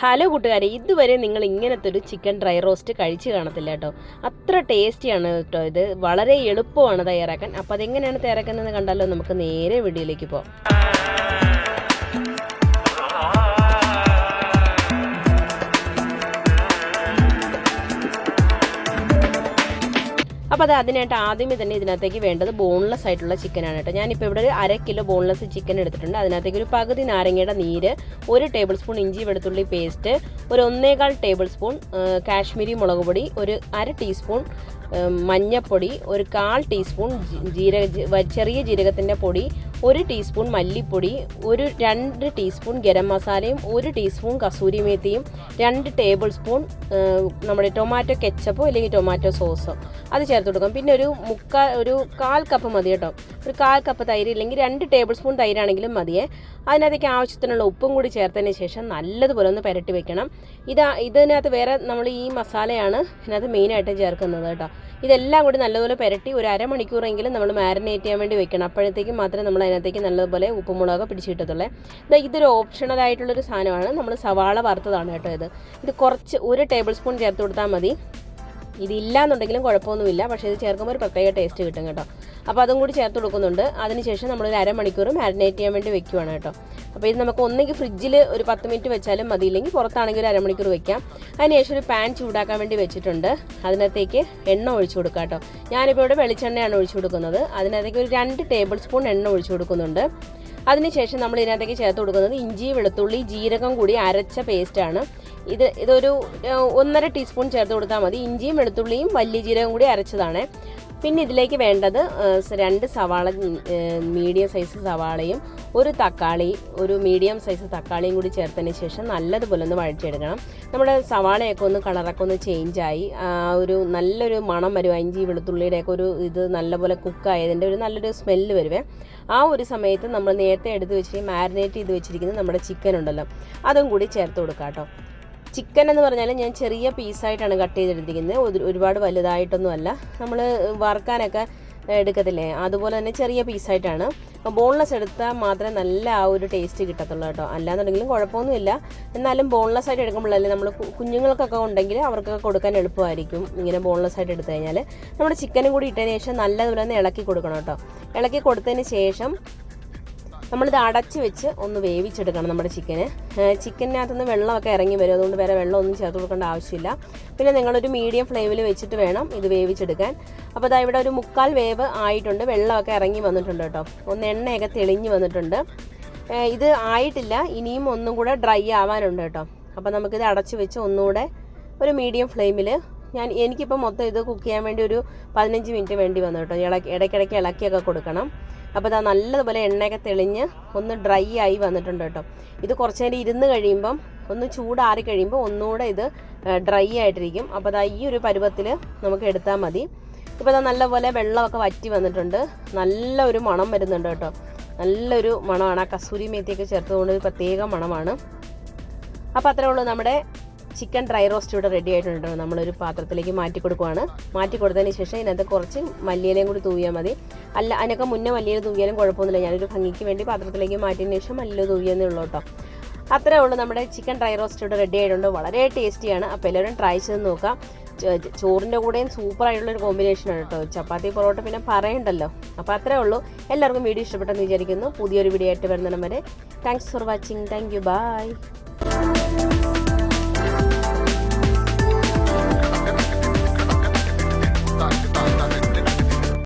Hello കൂട്ടുകാരെ ഇതുവരെ നിങ്ങൾ ഇങ്ങനത്തെ ഒരു ചിക്കൻ ഡ്രൈ റോസ്റ്റ് കഴിച്ചു കാണത്തില്ല കേട്ടോ. അത്ര ടേസ്റ്റിയാണ് കേട്ടോ ഇത്. വളരെ എളുപ്പമാണ് തയ്യാറാക്കാൻ. അപ്പോൾ അതെങ്ങനെയാണ് തയ്യാറാക്കുന്നതെന്ന് കണ്ടാലോ നമുക്ക് നേരെ വീഡിയോയിലേക്ക് പോകാം അപ്പോൾ അത് അതിനായിട്ട് ആദ്യമേ തന്നെ ഇതിനകത്തേക്ക് വേണ്ടത് ബോൺലെസ് ആയിട്ടുള്ള ചിക്കനാണ് കേട്ടോ. ഞാനിപ്പോൾ ഇവിടെ ഒരു അര കിലോ ബോൺലെസ് ചിക്കൻ എടുത്തിട്ടുണ്ട്. അതിനകത്തേക്ക് ഒരു പകുതി നാരങ്ങയുടെ നീര് ഒരു ടേബിൾ സ്പൂൺ ഇഞ്ചി വെളുത്തുള്ളി പേസ്റ്റ് ഒരു ഒന്നേകാൽ ടേബിൾ സ്പൂൺ കാശ്മീരി മുളക് പൊടി ഒരു അര ടീസ്പൂൺ ആ, മഞ്ഞപ്പൊടി ഒരു കാൽ ടീസ്പൂൺ ജീരക ചെറിയ ജീരകത്തിന്റെ പൊടി ഒരു ടീസ്പൂൺ മല്ലിപ്പൊടി ഒരു രണ്ട് ടീസ്പൂൺ ഗരം മസാലയും ഒരു ടീസ്പൂൺ കസൂരി മേത്തിയും രണ്ട് ടേബിൾ സ്പൂൺ നമ്മുടെ ടൊമാറ്റോ കെച്ചപ്പോ അല്ലെങ്കിൽ ടൊമാറ്റോ സോസോ. അത് ചേർത്ത് കൊടുക്കും പിന്നെ ഒരു മുക്കാൽ ഒരു കാൽ കപ്പ് മതി കേട്ടോ. ഒരു കാൽ കപ്പ് തൈര് ഇല്ലെങ്കിൽ രണ്ട് ടേബിൾ സ്പൂൺ തൈരാണെങ്കിലും മതിയേ. അതിനകത്തേക്ക് ആവശ്യത്തിനുള്ള ഉപ്പും കൂടി ചേർത്തതിന് ശേഷം നല്ലതുപോലെ ഒന്ന് പുരട്ടി വെക്കണം. ഇതാ ഇതിനകത്ത് വേറെ നമ്മൾ ഈ മസാലയാണ് ഇതിനകത്ത് മെയിനായിട്ട് ചേർക്കുന്നത് കേട്ടോ. ഇതെല്ലാം കൂടി നല്ലതുപോലെ പുരട്ടി ഒരു അരമണിക്കൂറെങ്കിലും നമ്മൾ മാരിനേറ്റ് ചെയ്യാൻ വേണ്ടി വെക്കണം. അപ്പോഴത്തേക്കും മാത്രമേ നമ്മൾ അതിനകത്തേക്ക് നല്ലതുപോലെ ഉപ്പുമുളക് പിടിച്ച് കിട്ടത്തുള്ളൂ ഇതാ ഇതൊരു ഓപ്ഷണൽ ആയിട്ടുള്ളൊരു സാധനമാണ്. നമ്മൾ സവാള വറുത്തതാണ് കേട്ടോ ഇത്. ഇത് കുറച്ച് ഒരു ടേബിൾ സ്പൂൺ ചേർത്ത് കൊടുത്താൽ മതി. ഇതില്ല എന്നുണ്ടെങ്കിലും കുഴപ്പമൊന്നുമില്ല. പക്ഷേ ഇത് ചേർക്കുമ്പോൾ ഒരു പ്രത്യേക ടേസ്റ്റ് കിട്ടും കേട്ടോ. അപ്പോൾ അതും കൂടി ചേർത്ത് കൊടുക്കുന്നുണ്ട്. അതിനുശേഷം നമ്മളൊരു അരമണിക്കൂർ മാരിനേറ്റ് ചെയ്യാൻ വേണ്ടി വെക്കുവാണ് കേട്ടോ. അപ്പോൾ ഇത് നമുക്ക് ഒന്നെങ്കിൽ ഫ്രിഡ്ജിൽ ഒരു പത്ത് മിനിറ്റ് വെച്ചാലും മതി. ഇല്ലെങ്കിൽ പുറത്താണെങ്കിൽ ഒരു അരമണിക്കൂർ വെക്കാം. അതിനുശേഷം ഒരു പാൻ ചൂടാക്കാൻ വേണ്ടി വെച്ചിട്ടുണ്ട്. അതിനകത്തേക്ക് എണ്ണ ഒഴിച്ചു കൊടുക്കാം കേട്ടോ. ഞാനിപ്പോൾ ഇവിടെ വെളിച്ചെണ്ണയാണ് ഒഴിച്ചു കൊടുക്കുന്നത്. അതിനകത്തേക്ക് ഒരു രണ്ട് ടേബിൾ സ്പൂൺ എണ്ണ ഒഴിച്ചു കൊടുക്കുന്നുണ്ട്. അതിനുശേഷം നമ്മൾ ഇതിനകത്തേക്ക് ചേർത്ത് കൊടുക്കുന്നത് ഇഞ്ചി വെളുത്തുള്ളി ജീരകം കൂടി അരച്ച പേസ്റ്റാണ് ഇത് ഇതൊരു ഒന്നര ടീസ്പൂൺ ചേർത്ത് കൊടുത്താൽ മതി. ഇഞ്ചിയും വെളുത്തുള്ളിയും വലിയ ജീരകം കൂടി അരച്ചതാണ്. പിന്നെ ഇതിലേക്ക് വേണ്ടത് രണ്ട് സവാള മീഡിയം സൈസ് സവാളയും ഒരു തക്കാളി ഒരു മീഡിയം സൈസ് തക്കാളിയും കൂടി ചേർത്തതിന് ശേഷം നല്ലതുപോലെ ഒന്ന് വഴച്ചെടുക്കണം നമ്മുടെ സവാളയൊക്കെ ഒന്ന് കളറൊക്കെ ഒന്ന് ചേഞ്ചായി ഒരു നല്ലൊരു മണം വരും അഞ്ചി ഇഞ്ചി വെളുത്തുള്ളിയുടെയൊക്കെ ഒരു ഇത് നല്ലപോലെ കുക്കായതിന്റെ ഒരു നല്ലൊരു സ്മെല്ല് വരുവേ. ആ ഒരു സമയത്ത് നമ്മൾ നേരത്തെ എടുത്ത് വെച്ച് മാരിനേറ്റ് ചെയ്ത് വെച്ചിരിക്കുന്ന നമ്മുടെ ചിക്കൻ ഉണ്ടല്ലോ അതും കൂടി ചേർത്ത് കൊടുക്കാം കേട്ടോ ചിക്കൻ എന്ന് പറഞ്ഞാൽ ഞാൻ ചെറിയ പീസായിട്ടാണ് കട്ട് ചെയ്തെടുത്തിരിക്കുന്നത്. ഒരുപാട് വലുതായിട്ടൊന്നും അല്ല നമ്മൾ വറുക്കാനൊക്കെ എടുക്കത്തില്ലേ? അതുപോലെ തന്നെ ചെറിയ പീസായിട്ടാണ് അപ്പോൾ ബോൺലെസ് എടുത്താൽ മാത്രമേ നല്ല ആ ഒരു ടേസ്റ്റ് കിട്ടത്തുള്ളൂ കേട്ടോ. അല്ലാന്നുണ്ടെങ്കിലും കുഴപ്പമൊന്നുമില്ല. എന്നാലും ബോൺലെസ് ആയിട്ട് എടുക്കുമ്പോഴല്ലേ നമ്മൾ കുഞ്ഞുങ്ങൾക്കൊക്കെ ഉണ്ടെങ്കിൽ അവർക്കൊക്കെ കൊടുക്കാൻ എളുപ്പമായിരിക്കും ഇങ്ങനെ ബോൺലെസ് ആയിട്ട് എടുത്തു കഴിഞ്ഞാൽ നമ്മുടെ ചിക്കനും കൂടി ഇട്ടതിന് ശേഷം നല്ലതുപോലെ തന്നെ ഇളക്കി കൊടുക്കണം കേട്ടോ. ഇളക്കി കൊടുത്തതിന് ശേഷം നമ്മളിത് അടച്ച് വെച്ച് ഒന്ന് വേവിച്ചെടുക്കണം നമ്മുടെ ചിക്കന്. ചിക്കനകത്തുനിന്ന് വെള്ളമൊക്കെ ഇറങ്ങി വരും. അതുകൊണ്ട് വേറെ വെള്ളം ഒന്നും ചേർത്ത് കൊടുക്കേണ്ട ആവശ്യമില്ല. പിന്നെ നിങ്ങളൊരു മീഡിയം ഫ്ലെയിമിൽ വെച്ചിട്ട് വേണം ഇത് വേവിച്ചെടുക്കാൻ. അപ്പോൾ അതാ ഇവിടെ ഒരു മുക്കാൽ വേവ് ആയിട്ടുണ്ട്. വെള്ളമൊക്കെ ഇറങ്ങി വന്നിട്ടുണ്ട് കേട്ടോ. ഒന്ന് എണ്ണയൊക്കെ തെളിഞ്ഞ് വന്നിട്ടുണ്ട്. ഇത് ആയിട്ടില്ല. ഇനിയും ഒന്നും കൂടെ ഡ്രൈ ആവാനുണ്ട് കേട്ടോ. അപ്പോൾ നമുക്കിത് അടച്ച് വെച്ച് ഒന്നുകൂടെ ഒരു മീഡിയം ഫ്ലെയിമിൽ ഞാൻ എനിക്കിപ്പോൾ മൊത്തം ഇത് കുക്ക് ചെയ്യാൻ വേണ്ടി ഒരു പതിനഞ്ച് മിനിറ്റ് വേണ്ടി വന്നു കേട്ടോ. ഇളക്കി ഇടയ്ക്കിടയ്ക്ക് ഇളക്കിയൊക്കെ കൊടുക്കണം. അപ്പോൾ ഇതാ നല്ലതുപോലെ എണ്ണയൊക്കെ തെളിഞ്ഞ് ഒന്ന് ഡ്രൈ ആയി വന്നിട്ടുണ്ട് കേട്ടോ. ഇത് കുറച്ച് നേരം ഇരുന്ന് കഴിയുമ്പം ഒന്ന് ചൂടാറി കഴിയുമ്പോൾ ഒന്നുകൂടെ ഇത് ഡ്രൈ ആയിട്ടിരിക്കും. അപ്പോൾ അതാ ഈ ഒരു പരുവത്തിൽ നമുക്ക് എടുത്താൽ മതി. ഇപ്പോൾ ഇതാ നല്ലപോലെ വെള്ളമൊക്കെ വറ്റി വന്നിട്ടുണ്ട്. നല്ല ഒരു മണം വരുന്നുണ്ട് കേട്ടോ. നല്ലൊരു മണമാണ്. ആ കസൂരി മേത്തിയൊക്കെ ചേർത്തുകൊണ്ട് പ്രത്യേക മണമാണ്. അപ്പോൾ അത്രേ ഉള്ളൂ നമ്മുടെ ചിക്കൻ ഡ്രൈ റോസ്റ്റ് ഇവിടെ റെഡി ആയിട്ടുണ്ട്. നമ്മളൊരു പാത്രത്തിലേക്ക് മാറ്റി കൊടുക്കുവാണ്. മാറ്റി കൊടുത്തതിന് ശേഷം ഇതിനകത്ത് കുറച്ച് മല്ലിയിലയും കൂടി തൂവിയാൽ മതി. അല്ല അതിനൊക്കെ മുന്നേ മല്ലിയില തൂവിയാലും കുഴപ്പമൊന്നുമില്ല. ഞാനൊരു ഭംഗിക്ക് വേണ്ടി പാത്രത്തിലേക്ക് മാറ്റിയതിന് ശേഷം മല്ലിയിൽ തൂവിയെന്നേ ഉള്ളൂ കേട്ടോ. അത്രേ ഉള്ളൂ നമ്മുടെ ചിക്കൻ ഡ്രൈ റോസ്റ്റ് ഇവിടെ റെഡി ആയിട്ടുണ്ട്. വളരെ ടേസ്റ്റിയാണ് അപ്പോൾ എല്ലാവരും ട്രൈ ചെയ്ത് നോക്കാം. ചോറിന്റെ കൂടെയും സൂപ്പർ ആയിട്ടുള്ളൊരു കോമ്പിനേഷനാണ് കേട്ടോ. ചപ്പാത്തി പൊറോട്ട പിന്നെ പറയണ്ടല്ലോ. അപ്പോൾ അത്രേ ഉള്ളൂ. എല്ലാവർക്കും വീഡിയോ ഇഷ്ടപ്പെട്ടെന്ന് വിചാരിക്കുന്നു. പുതിയൊരു വീഡിയോ ആയിട്ട് വരുന്നിടം വരെ. Thanks for watching thank you bye